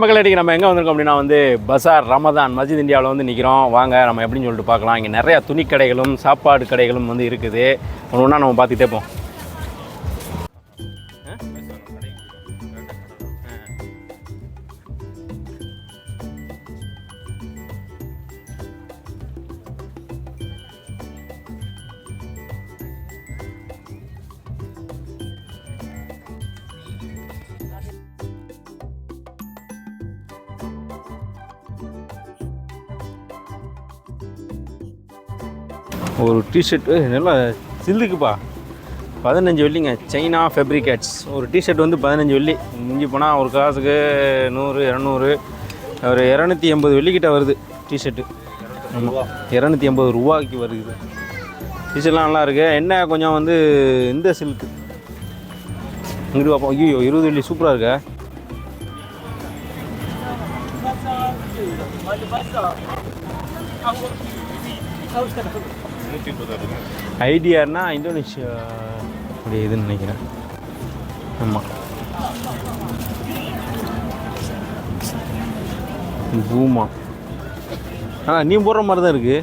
மக்கள் அடிக்கு நம்ம எங்கே வந்திருக்கோம் அப்படின்னா வந்து பசார் ரமதான் மஸ்ஜித் இந்தியாவில் வந்து நிற்கிறோம் வாங்க நம்ம எப்படின்னு சொல்லிட்டு பார்க்கலாம். இங்கே நிறையா துணி கடைகளும் சாப்பாடு கடைகளும் வந்து இருக்குது. ஒன்று ஒன்றா நம்ம பார்த்துக்கிட்டே போம் ஒரு டிஷர்ட்டு நல்லா சில்லுக்குப்பா. பதினஞ்சு வெள்ளிங்க சைனா ஃபெப்ரிகேட்ஸ் ஒரு டிஷர்ட் வந்து பதினஞ்சு வெள்ளி. மிஞ்சி போனால் ஒரு காசுக்கு நூறு இரநூறு. ஒரு இரநூத்தி எண்பது வெள்ளிக்கிட்ட வருது டிஷர்ட்டு ஆமாம் இரநூத்தி எண்பது ரூபாய்க்கு வருது. டிஷர்ட்லாம் நல்லா இருக்குது என்ன கொஞ்சம் வந்து இந்த சில்க்கு இங்கிட்டு பார்ப்போம் ஐயோ இருபது வெள்ளி சூப்பராக இருக்கா? ஐடியானா இந்தோனேஷியா அப்படி இதுன்னு நினைக்கிறேன். ஆமாம் பூமா. ஆ நீ போடுற மாதிரி தான் இருக்குது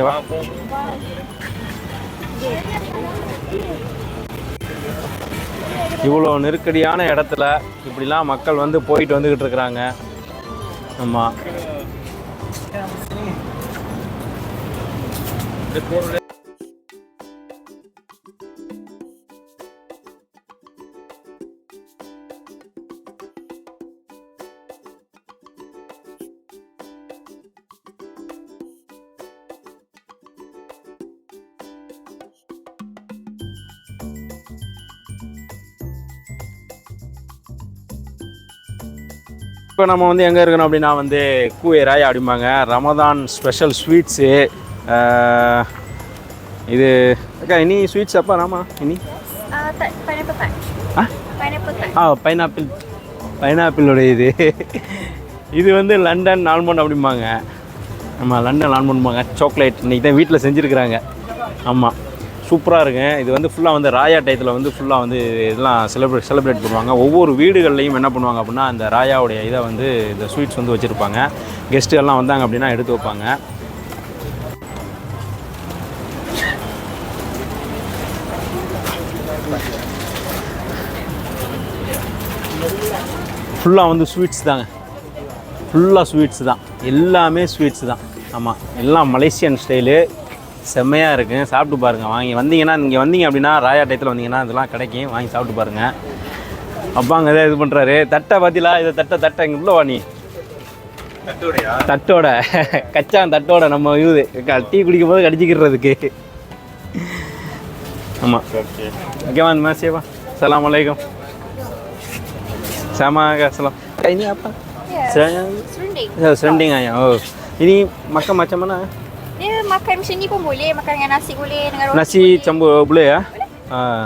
ஏவா. இவ்வளோ நெருக்கடியான இடத்துல இப்படிலாம் மக்கள் வந்து போயிட்டு வந்துக்கிட்டு இருக்கிறாங்க. ஆமாம் இப்போ நம்ம வந்து எங்கே இருக்கணும் அப்படின்னா வந்து கூவேராய் அப்படிம்பாங்க. ரமதான் ஸ்பெஷல் ஸ்வீட்ஸு இது அக்கா இனி ஸ்வீட்ஸ் அப்பா ராமா இனி. ஆ பைனாப்பிள் பைனாப்பிளோட இது. இது வந்து லண்டன் ஆல்மண்ட் அப்படிம்பாங்க. ஆமாம் லண்டன் ஆல்மண்ட்பாங்க சாக்லேட் இன்றைக்கி தான் வீட்டில் செஞ்சுருக்குறாங்க. ஆமாம் சூப்பராக இருக்கும் இது வந்து ஃபுல்லாக வந்து ராயா டயத்தில் வந்து ஃபுல்லாக வந்து இதெல்லாம் செலிப்ரேட் செலிப்ரேட் பண்ணுவாங்க. ஒவ்வொரு வீடுகள்லையும் என்ன பண்ணுவாங்க அப்படின்னா அந்த ராயாவுடைய இதை வந்து இந்த ஸ்வீட்ஸ் வந்து வச்சுருப்பாங்க. கெஸ்ட்டு எல்லாம் வந்தாங்க அப்படின்னா எடுத்து வைப்பாங்க. ஃபுல்லாக வந்து ஸ்வீட்ஸ் தாங்க. ஃபுல்லாக ஸ்வீட்ஸ் தான். எல்லாமே ஸ்வீட்ஸ் தான். ஆமாம் எல்லாம் மலேசியன் ஸ்டைலு செம்மையாக இருக்குங்க சாப்பிட்டு பாருங்கள் வாங்கி வந்தீங்கன்னா இங்கே வந்தீங்க அப்படின்னா ராயா டயத்தில் வந்தீங்கன்னா இதெல்லாம் கிடைக்கும். வாங்கி சாப்பிட்டு பாருங்கள் அப்பாங்க எதாவது இது பண்ணுறாரு தட்டை பார்த்தீங்களா இதை தட்டை தட்டை. இங்கே உள்ள வா நீ. தட்டோட. கச்சான் தட்டோட. நம்ம இது டீ குடிக்கும் போது கடிச்சிக்கிறதுக்கு ஆமாம் ஓகேவா இந்த மாதிரி சேவா சலாம் அலைக்கும். sama ke salam. Eh, ini apa? Ya, Saya serunding. ya, makan macam mana? Dia makan macam ni pun boleh. Makan dengan nasi boleh. Dengan roti Nasi boleh. campur boleh ya? Ah.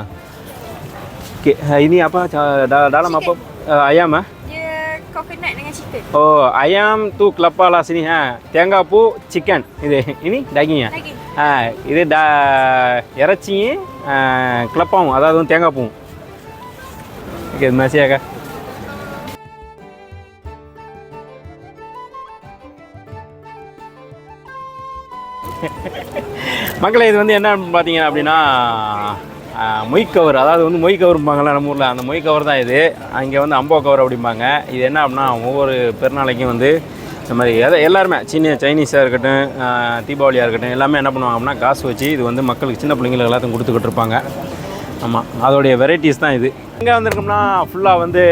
Okay, ha, ini apa? Ca- da- Dalam apa? Uh, ayam ah? Dia coconut dengan chicken. Oh, ayam tu kelapa lah sini ha. Tiangga pu chicken. Ini ini daging ya? Daging. ஆ இது டா இறைச்சியும் கிளப்பாவும் அதாவது வந்து தேங்காய் பூவும் okay இது மேசியாக்கா மக்களே இது வந்து என்ன பார்த்தீங்க அப்படின்னா மொய் கவர். அதாவது வந்து மொய் கவர்ம்பாங்களா நம்ம ஊரில். அந்த மொய் கவர் தான் இது. அங்கே வந்து அம்போ கவர் அப்படிம்பாங்க. இது என்ன அப்படின்னா ஒவ்வொரு பெருநாளைக்கும் வந்து இந்த மாதிரி எதை எல்லாருமே சின்ன சைனீஸாக இருக்கட்டும் தீபாவளியாக இருக்கட்டும் எல்லாமே என்ன பண்ணுவாங்க அப்படின்னா காசு வச்சு இது வந்து மக்களுக்கு சின்ன பிள்ளைங்களுக்கு எல்லாத்தையும் கொடுத்துக்கிட்டு இருப்பாங்க. ஆமாம் அதோடைய வெரைட்டிஸ் தான் இது. எங்கே வந்திருக்கோம்னா ஃபுல்லாக வந்து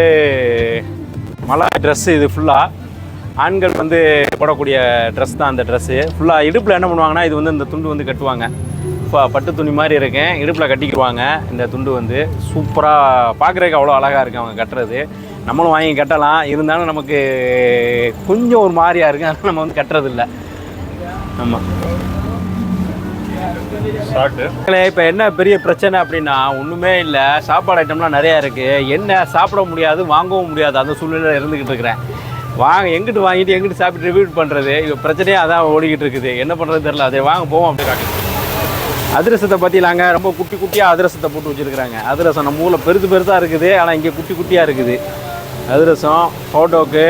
மலை ட்ரெஸ்ஸு இது ஃபுல்லாக ஆண்கள் வந்து போடக்கூடிய ட்ரெஸ் தான் அந்த ட்ரெஸ்ஸு ஃபுல்லாக இடுப்பில் என்ன பண்ணுவாங்கன்னா இது வந்து இந்த துண்டு வந்து கட்டுவாங்க. இப்போ பட்டு துணி மாதிரி இருக்கேன். இடுப்பில் கட்டிக்கிடுவாங்க இந்த துண்டு வந்து. சூப்பராக பார்க்குறதுக்கு அவ்வளோ அழகாக இருக்கு அவங்க கட்டுறது. நம்மளும் வாங்கி கட்டலாம். இருந்தாலும் நமக்கு கொஞ்சம் ஒரு மாதிரியாக இருக்குது அதனால் நம்ம வந்து கட்டுறதில்ல ஆமாம் இப்போ என்ன பெரிய பிரச்சனை அப்படின்னா ஒன்றுமே இல்லை. சாப்பாடு ஐட்டம்லாம் நிறையா இருக்குது என்ன சாப்பிட முடியாது வாங்கவும் முடியாது. அந்த சூழ்நிலையில் இருந்துக்கிட்டு இருக்கிறேன். வாங்க எங்கிட்டு வாங்கிட்டு எங்கிட்டு சாப்பிட்டு ரிவ்யூ பண்ணுறது இப்போ பிரச்சனையே அதான் ஓடிக்கிட்டு இருக்குது. என்ன பண்ணுறது தெரில அதை வாங்க போவோம் அப்படி காட்டு அதிரசத்தை பற்றிலாங்க ரொம்ப குட்டி குட்டியாக அதிரசத்தை போட்டு வச்சுருக்குறாங்க. அதிரசம் நம்ம ஊரில் பெருசு பெருசாக இருக்குது ஆனால் இங்கே குட்டி குட்டியாக இருக்குது. அதிரசம் ஃபோட்டோக்கு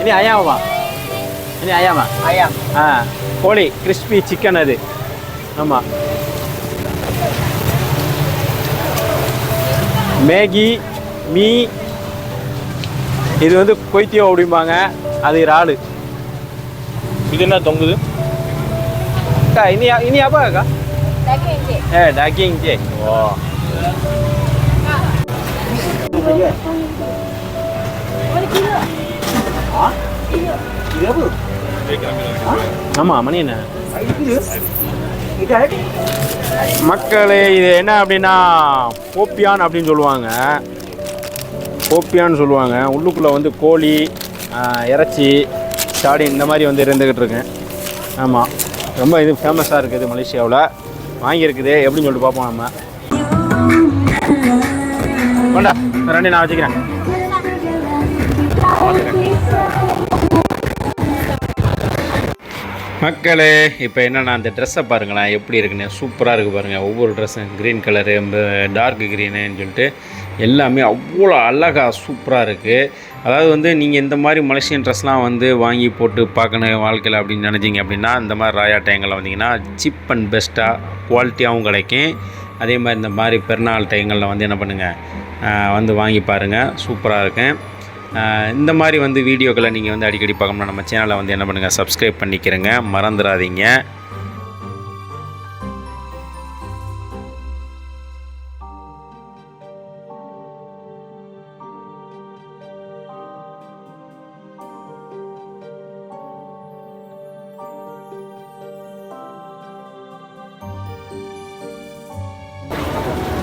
இனி அயாவா? இனி அயாமா Ayam. ஆ கோழி கிறிஸ்பி சிக்கன் அது. ஆமாம் மேகி மீ இது வந்து கொய்த்தியம் அப்படிம்பாங்க. அது இறாலு. இது என்ன தொங்குது? அக்கா இனி இனி அப்பா அக்கா Daging je. ஏ டாக்கிங் ஜே ஓ? ஆமாம் மணி என்ன. மக்களே இது என்ன அப்படின்னா போப்பியான் அப்படின்னு சொல்லுவாங்க. கோப்பியான்னு சொல்லுவாங்க. உள்ளுக்குள்ளே வந்து கோழி இறைச்சி சாடி இந்த மாதிரி வந்து இருந்துக்கிட்டு இருக்கேன் ஆமாம் ரொம்ப இது ஃபேமஸாக இருக்குது மலேசியாவில். வாங்கியிருக்குது எப்படின்னு சொல்லிட்டு பார்ப்போம் நம்ம. கொண்டா ரெண்டு நான் வச்சுக்கிறேன். மக்களே இப்போ என்னென்னா அந்த ட்ரெஸ்ஸை பாருங்களேன் எப்படி இருக்குன்னு. சூப்பராக இருக்குது பாருங்கள் ஒவ்வொரு ட்ரெஸ்ஸும் க்ரீன் கலரு டார்க் க்ரீனுன்னு சொல்லிட்டு எல்லாமே அவ்வளோ அழகாக சூப்பராக இருக்குது அதாவது வந்து நீங்கள் இந்த மாதிரி மலேசியன் ட்ரெஸ்லாம் வந்து வாங்கி போட்டு பார்க்கணும் வாழ்க்கையில் அப்படின்னு நினச்சிங்க அப்படின்னா இந்த மாதிரி ராயா டைங்களில் வந்தீங்கன்னா சிப் அண்ட் பெஸ்ட்டாக குவாலிட்டியாகவும் கிடைக்கும். அதே மாதிரி இந்த மாதிரி பெருநாள் டைங்களில் வந்து என்ன பண்ணுங்கள் வந்து வாங்கி பாருங்கள் சூப்பராக இருக்கும் இந்த மாதிரி வந்து வீடியோக்களை நீங்கள் வந்து அடிக்கடி பார்க்கணும்னா நம்ம சேனலை வந்து என்ன பண்ணுங்கள் சப்ஸ்கிரைப் பண்ணிக்கிறேங்க. மறந்துடாதீங்க.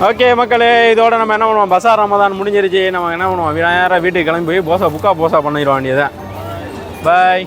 ஓகே மக்களே இதோட நம்ம என்ன பண்ணுவோம்? பசார் ரமதான் முடிஞ்சிருச்சு. நம்ம என்ன பண்ணுவோம்? நேராக வீட்டுக்கு கிளம்பி போய் போசா புக்கா போசா பண்ணிடுவோம் வேண்டியதான் பாய்